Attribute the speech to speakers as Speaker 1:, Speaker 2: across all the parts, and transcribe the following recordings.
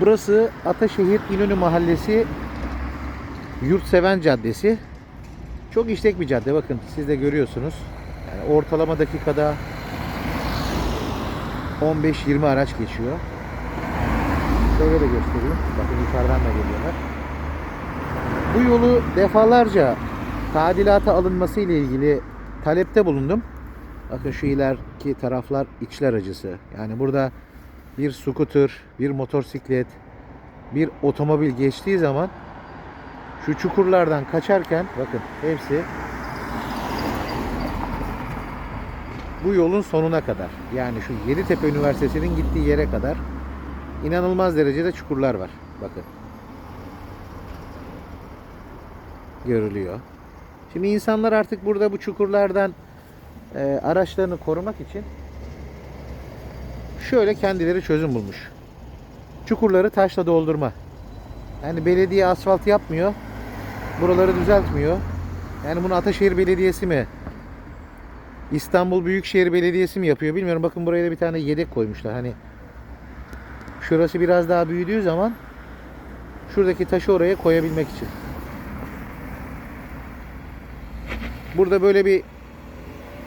Speaker 1: Burası Ataşehir İnönü Mahallesi Yurtseven Caddesi. Çok işlek bir cadde bakın siz de görüyorsunuz. Yani ortalama dakikada 15-20 araç geçiyor. Şöyle de göstereyim. Bakın yukarıdan da geliyorlar. Bu yolu defalarca tadilata alınması ile ilgili talepte bulundum. Bakın şu ileriki taraflar içler acısı. Yani burada bir scooter, bir motosiklet, bir otomobil geçtiği zaman şu çukurlardan kaçarken bakın hepsi bu yolun sonuna kadar yani şu Yeditepe Üniversitesi'nin gittiği yere kadar inanılmaz derecede çukurlar var. Bakın. Görülüyor. Şimdi insanlar artık burada bu çukurlardan e, araçlarını korumak için şöyle kendileri çözüm bulmuş. Çukurları taşla doldurma. Yani belediye asfalt yapmıyor. Buraları düzeltmiyor. Yani bunu Ataşehir Belediyesi mi? İstanbul Büyükşehir Belediyesi mi yapıyor bilmiyorum. Bakın buraya da bir tane yedek koymuşlar. Hani şurası biraz daha büyüdüğü zaman şuradaki taşı oraya koyabilmek için. Burada böyle bir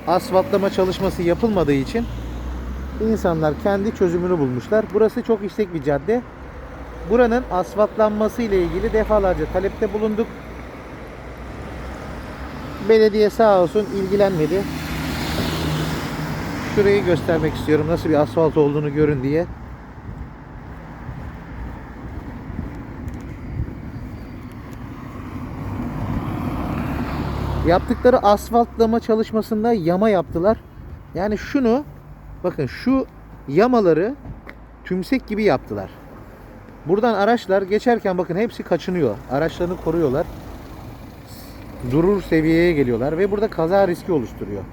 Speaker 1: asfaltlama çalışması yapılmadığı için insanlar kendi çözümünü bulmuşlar. Burası çok işlek bir cadde. Buranın asfaltlanması ile ilgili defalarca talepte bulunduk. Belediye sağ olsun ilgilenmedi. Şurayı göstermek istiyorum nasıl bir asfalt olduğunu görün diye. Yaptıkları asfaltlama çalışmasında yama yaptılar. Yani şunu bakın şu yamaları tümsek gibi yaptılar. Buradan araçlar geçerken bakın hepsi kaçınıyor. Araçlarını koruyorlar. Durur seviyeye geliyorlar ve burada kaza riski oluşturuyor.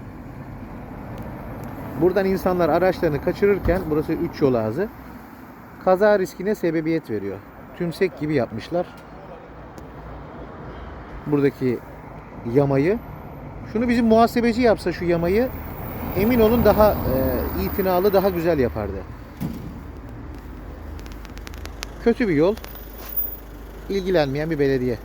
Speaker 1: Buradan insanlar araçlarını kaçırırken burası 3 yol ağzı. Kaza riskine sebebiyet veriyor. Tümsek gibi yapmışlar. Buradaki yamayı. Şunu bizim muhasebeci yapsa şu yamayı emin olun daha e, itinalı, daha güzel yapardı. Kötü bir yol. ilgilenmeyen bir belediye.